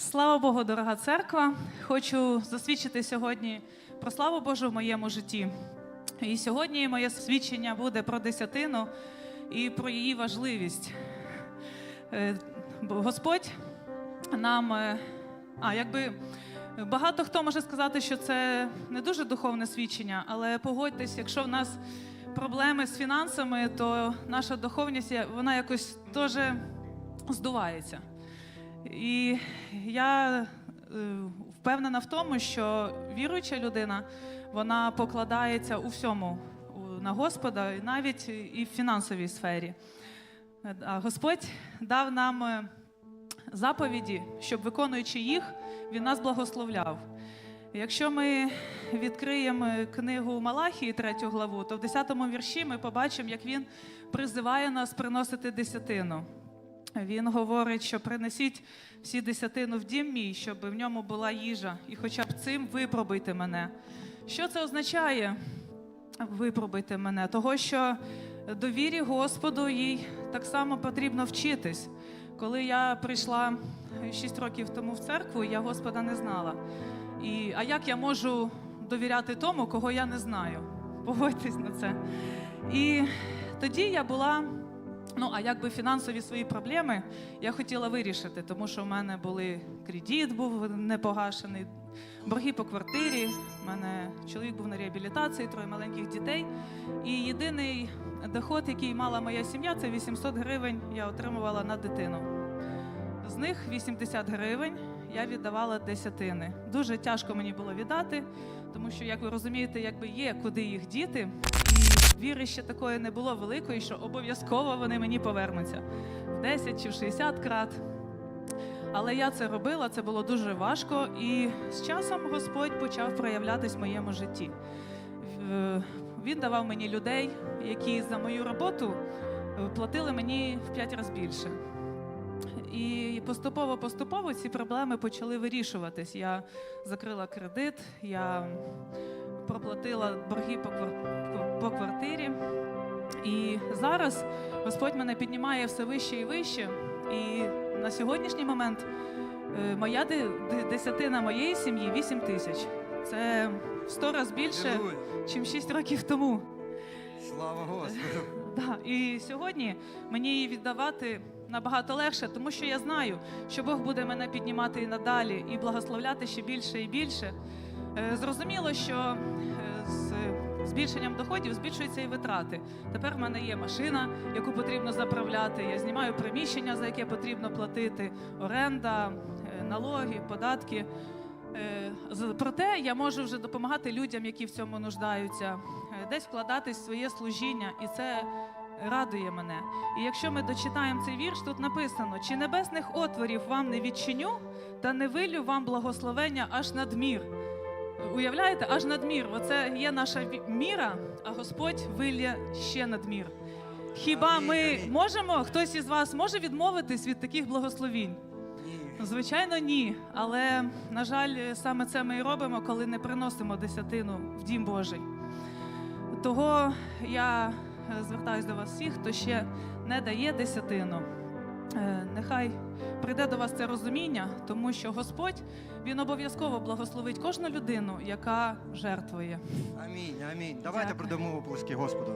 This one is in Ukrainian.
Слава Богу, дорога церква. Хочу засвідчити сьогодні про славу Божу в моєму житті. І сьогодні моє свідчення буде про десятину і про її важливість. Е, Господь нам, е, а якби багато хто може сказати, що це не дуже духовне свідчення, але погодьтесь, якщо в нас проблеми з фінансами, то наша духовність вона якось теж здувається. І я е, впевнена в тому, що віруюча людина вона покладається у всьому на Господа, і навіть і в фінансовій сфері. А Господь дав нам е, заповіді, щоб виконуючи їх, Він нас благословляв. Якщо ми відкриємо книгу Малахії, третю главу, то в 10 вірші ми побачимо, як він призиває нас приносити десятину. Він говорить, що принесіть всі десятину в дім мій, щоб в ньому була їжа, і хоча б цим випробуйте мене. Що це означає? Випробуйте мене, того що довірі Господу їй так само потрібно вчитись. Коли я прийшла 6 років тому в церкву, я Господа не знала. І, а як я можу довіряти тому, кого я не знаю? Погодьтесь на це. І тоді я була. Ну, а якби фінансові свої проблеми я хотіла вирішити, тому що в мене були кредит був непогашений, борги по квартирі. У мене чоловік був на реабілітації, троє маленьких дітей. І єдиний доход, який мала моя сім'я, це 800 гривень я отримувала на дитину. З них 80 гривень я віддавала десятини. Дуже тяжко мені було віддати, тому що, як ви розумієте, якби є куди їх діти, і віри ще такої не було великої, що обов'язково вони мені повернуться в 10 чи в 60 крат. Але я це робила, це було дуже важко, і з часом Господь почав проявлятись в моєму житті. Він давав мені людей, які за мою роботу е, платили мені в 5 разів більше. І поступово-поступово ці проблеми почали вирішуватись. Я закрила кредит, я проплатила борги по, квар- по- по квартирі. І зараз Господь мене піднімає все вище і вище. І на сьогоднішній момент е, моя де- де- десятина моєї сім'ї 8 тисяч. Це 100 разів більше, ніж 6 років тому. Слава Господу. Да, і сьогодні мені її віддавати набагато легше, тому що я знаю, що Бог буде мене піднімати і надалі і благословляти ще більше і більше. Е, Зрозуміло, що е, з збільшенням доходів збільшуються і витрати. Тепер в мене є машина, яку потрібно заправляти. Я знімаю приміщення, за яке потрібно платити, оренда, е, налоги, податки. Проте я можу вже допомагати людям, які в цьому нуждаються, е, десь вкладатись в своє служіння, і це радує мене. І якщо ми дочитаємо цей вірш, тут написано: чи небесних отворів вам не відчиню, та не вилю вам благословення аж надмір. Уявляєте, аж надмір. Оце є наша міра, а Господь вилє ще надмір. Хіба ми можемо, хтось із вас може відмовитись від таких благословінь? Звичайно, ні. Але, на жаль, саме це ми і робимо, коли не приносимо десятину в дім Божий. Того я е, звертаюся до вас всіх, хто ще не дає десятину. Е, Нехай прийде до вас це розуміння, тому що Господь він обов'язково благословить кожну людину, яка жертвує. Амінь, амінь. Давайте Дякую. продамо оплески Господу.